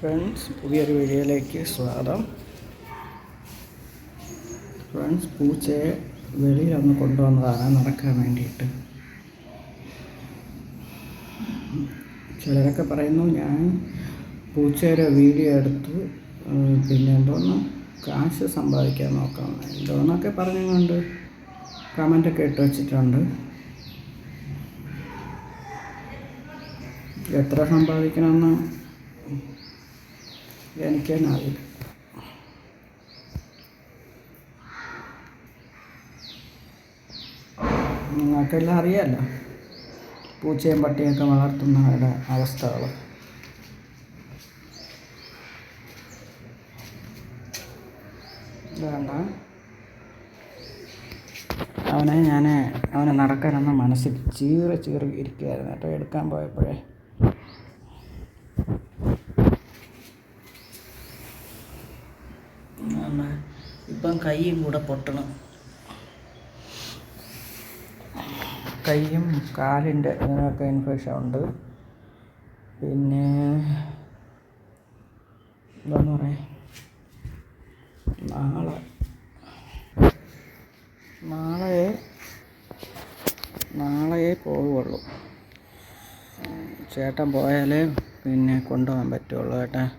Friends പുതിയൊരു വീഡിയോയിലേക്ക് സ്വാഗതം. ഫ്രണ്ട്സ് പൂച്ചയെ വെളിയിലൊന്ന് കൊണ്ടുവന്നതാണ് നടക്കാൻ വേണ്ടിയിട്ട്. ചിലരൊക്കെ പറയുന്നു ഞാൻ പൂച്ചയുടെ വീഡിയോ എടുത്ത്. പിന്നെ എന്തോന്ന്? കാശ് സമ്പാദിക്കാൻ നോക്കാം. എന്തോന്നൊക്കെ പറഞ്ഞുകൊണ്ട് കമന്റൊക്കെ ഇട്ട് വച്ചിട്ടുണ്ട്. എത്ര സമ്പാദിക്കണമെന്ന്? അറിയില്ല നിങ്ങൾക്കെല്ലാം അറിയാമല്ലോ പൂച്ചയും പട്ടിയൊക്കെ വളർത്തുന്നവരുടെ അവസ്ഥകൾ. വേണ്ട അവനെ ഞാൻ അവനെ നടക്കാനൊന്നും മനസ്സിൽ ചീറി ചീറി ഇരിക്കുകയായിരുന്നു കേട്ടോ എടുക്കാൻ പോയപ്പോഴേ. ഇപ്പം കൈയും കൂടെ പൊട്ടണം. കൈയും കാലിന്റെ ഇതിനൊക്കെ ഇൻഫെക്ഷൻ ഉണ്ട്. പിന്നെ എന്താന്ന് പറയാ? നാളെ. നാളെ നാളെയേ പോവുള്ളൂ. ചേട്ടൻ പോയാലേ പിന്നെ കൊണ്ടുപോകാൻ പറ്റുള്ളൂ കേട്ടാ.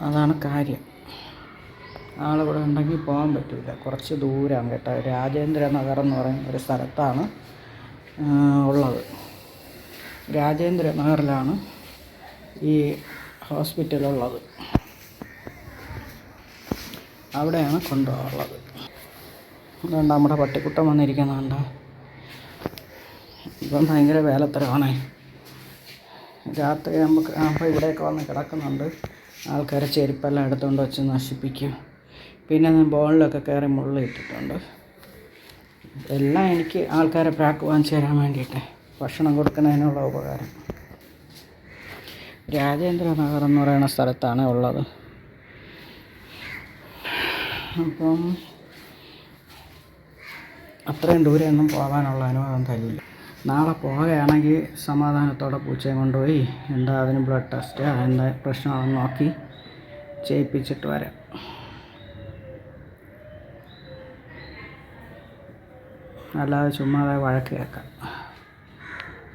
അതാണ് കാര്യം. ആളിവിടെ ഉണ്ടെങ്കിൽ പോകാൻ പറ്റില്ല കുറച്ച് ദൂരമാണ് കേട്ടോ. രാജേന്ദ്ര നഗർ എന്ന് പറയുന്ന ഒരു സ്ഥലത്താണ് ഉള്ളത്. രാജേന്ദ്ര നഗറിലാണ് ഈ ഹോസ്പിറ്റൽ ഉള്ളത്. അവിടെയാണ് കൊണ്ടുപോകാറുള്ളത് അതുകൊണ്ട് നമ്മുടെ പട്ടിക്കുട്ടം വന്നിരിക്കുന്നുണ്ട് ഇപ്പം ഭയങ്കര വേലത്തരമാണേ രാത്രി നമുക്ക് അപ്പോൾ ഇവിടെയൊക്കെ വന്ന് കിടക്കുന്നുണ്ട്. ആൾക്കാർ ചെരുപ്പെല്ലാം എടുത്തുകൊണ്ട് വെച്ച് നശിപ്പിക്കും. പിന്നെ ഞാൻ ബോളിലൊക്കെ കയറി മുള്ളിട്ടിട്ടുണ്ട് എല്ലാം എനിക്ക് ആൾക്കാരെ പ്രാക്ക് വാങ്ങിച്ചു തരാൻ വേണ്ടിയിട്ട് ഭക്ഷണം കൊടുക്കുന്നതിനുള്ള ഉപകാരം. രാജേന്ദ്ര നഗർ എന്ന് പറയുന്ന സ്ഥലത്താണ് ഉള്ളത്. അപ്പം അത്രയും ദൂരെയൊന്നും പോകാനുള്ള അനുവാദം തരില്ല. നാളെ പോവുകയാണെങ്കിൽ സമാധാനത്തോടെ പൂച്ചയെ കൊണ്ടുപോയി എന്താ അതിന് ബ്ലഡ് ടെസ്റ്റ് എന്താ പ്രശ്നമാണെന്ന് നോക്കി ചെയ്യിപ്പിച്ചിട്ട് വരാം. അല്ലാതെ ചുമ്മാതെ വഴക്ക് കേൾക്കാം.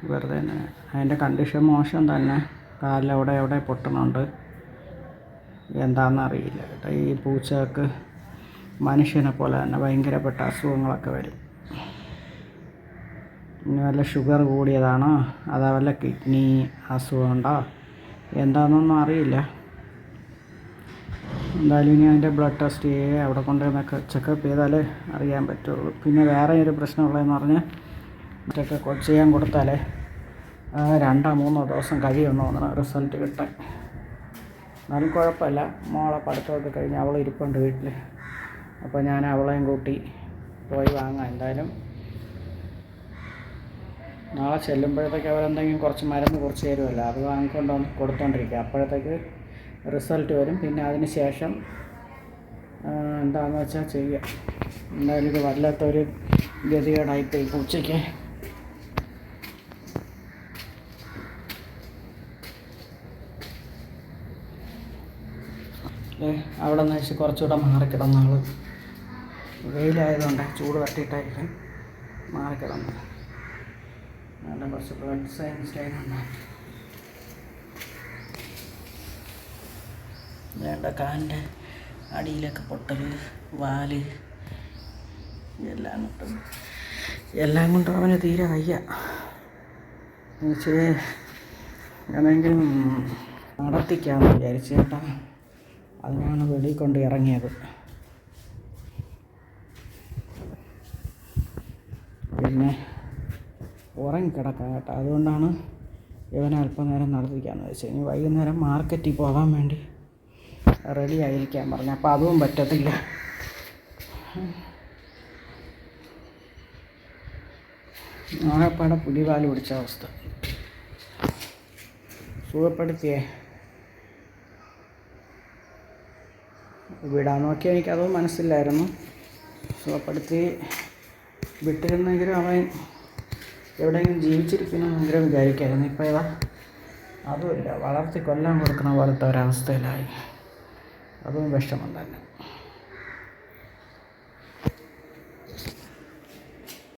വെറുതെ തന്നെ. അതിന്റെ കണ്ടീഷൻ മോശം തന്നെ. കാലിലെവിടെ എവിടെ പൊട്ടണുണ്ട്. എന്താണെന്നറിയില്ല കേട്ടോ. ഈ പൂച്ചകൾക്ക് മനുഷ്യനെ പോലെ തന്നെ ഭയങ്കരപ്പെട്ട അസുഖങ്ങളൊക്കെ വരും. ഇനി വല്ല ഷുഗർ കൂടിയതാണോ? അതോ വല്ല കിഡ്നി അസുഖമുണ്ടോ എന്താണെന്നൊന്നും അറിയില്ല. എന്തായാലും ഇനി അതിന്റെ ബ്ലഡ് ടെസ്റ്റ് ചെയ്യുക അവിടെ കൊണ്ടുവന്നൊക്കെ ചെക്കപ്പ് ചെയ്താലേ അറിയാൻ പറ്റുള്ളൂ. പിന്നെ വേറെ ഒരു പ്രശ്നമുള്ളതെന്ന് പറഞ്ഞാൽ മറ്റൊക്കെ ചെയ്യാൻ കൊടുത്താലേ രണ്ടോ മൂന്നോ ദിവസം കഴിയുമെന്ന് തോന്നണം റിസൾട്ട് കിട്ടാൻ. എന്നാലും കുഴപ്പമില്ല. മോളെ പഠിത്തമൊക്കെ കഴിഞ്ഞ് അവൾ ഇരിപ്പുണ്ട് വീട്ടിൽ അപ്പോൾ ഞാൻ അവളെയും കൂട്ടി പോയി വാങ്ങാം എന്തായാലും. നാളെ ചെല്ലുമ്പോഴത്തേക്ക് അവരെന്തെങ്കിലും കുറച്ച് മരുന്ന് കുറച്ച് തരുമല്ലോ. അത് വാങ്ങിക്കൊണ്ട് കൊടുത്തോണ്ടിരിക്കുക. അപ്പോഴത്തേക്ക് റിസൾട്ട് വരും. പിന്നെ അതിന് ശേഷം എന്താണെന്ന് വെച്ചാൽ ചെയ്യുക എന്തായാലും ഇത് വല്ലാത്തൊരു ഗതികേടായിപ്പോയി ഉച്ചയ്ക്ക് അവിടെ നിന്ന് വെച്ച് കുറച്ചുകൂടെ മാറിക്കിടന്ന ആൾ വെയിലായതുകൊണ്ട് ചൂട് തട്ടിയിട്ടായിരിക്കും മാറിക്കിടന്നത്. നല്ല കുറച്ച് ബ്ലഡ് സയൻസ് വേണ്ട കാലിന്റെ അടിയിലൊക്കെ പൊട്ടൽ വാൽ എല്ലാം കൊണ്ടും എല്ലാം കൊണ്ടും അവന് തീരെ വയ്യ. പക്ഷേ എന്നെങ്കിലും നടത്തിക്കാമെന്ന് വിചാരിച്ചു ചേട്ടാ അതിനാണ് വെളിയിൽ കൊണ്ട് ഇറങ്ങിയത്. പിന്നെ ഉറങ്ങിക്കിടക്കാം കേട്ടോ. അതുകൊണ്ടാണ് ഇവനെ അല്പനേരം നടത്തിക്കാന്ന് വെച്ചാൽ ഇനി വൈകുന്നേരം മാർക്കറ്റിൽ പോകാൻ വേണ്ടി റെഡി ആയിരിക്കാൻ പറഞ്ഞു. അപ്പോൾ അതും പറ്റത്തില്ല. ആകെപ്പാടെ പുലിവാൽ പിടിച്ച അവസ്ഥ. സുഖപ്പെടുത്തിയേ? വിടാൻ നോക്കി എനിക്കത് മനസ്സിലായിരുന്നു. സുഖപ്പെടുത്തി വിട്ടിരുന്നെങ്കിലും അവൻ എവിടെയെങ്കിലും ജീവിച്ചിരിക്കണമെങ്കിലും വിചാരിക്കായിരുന്നു. ഇപ്പോൾ ഇതാ അതുമില്ല വളർത്തി കൊല്ലാൻ കൊടുക്കുന്ന പോലത്തെ ഒരവസ്ഥയിലായി. അതും വിഷമം തന്നെ.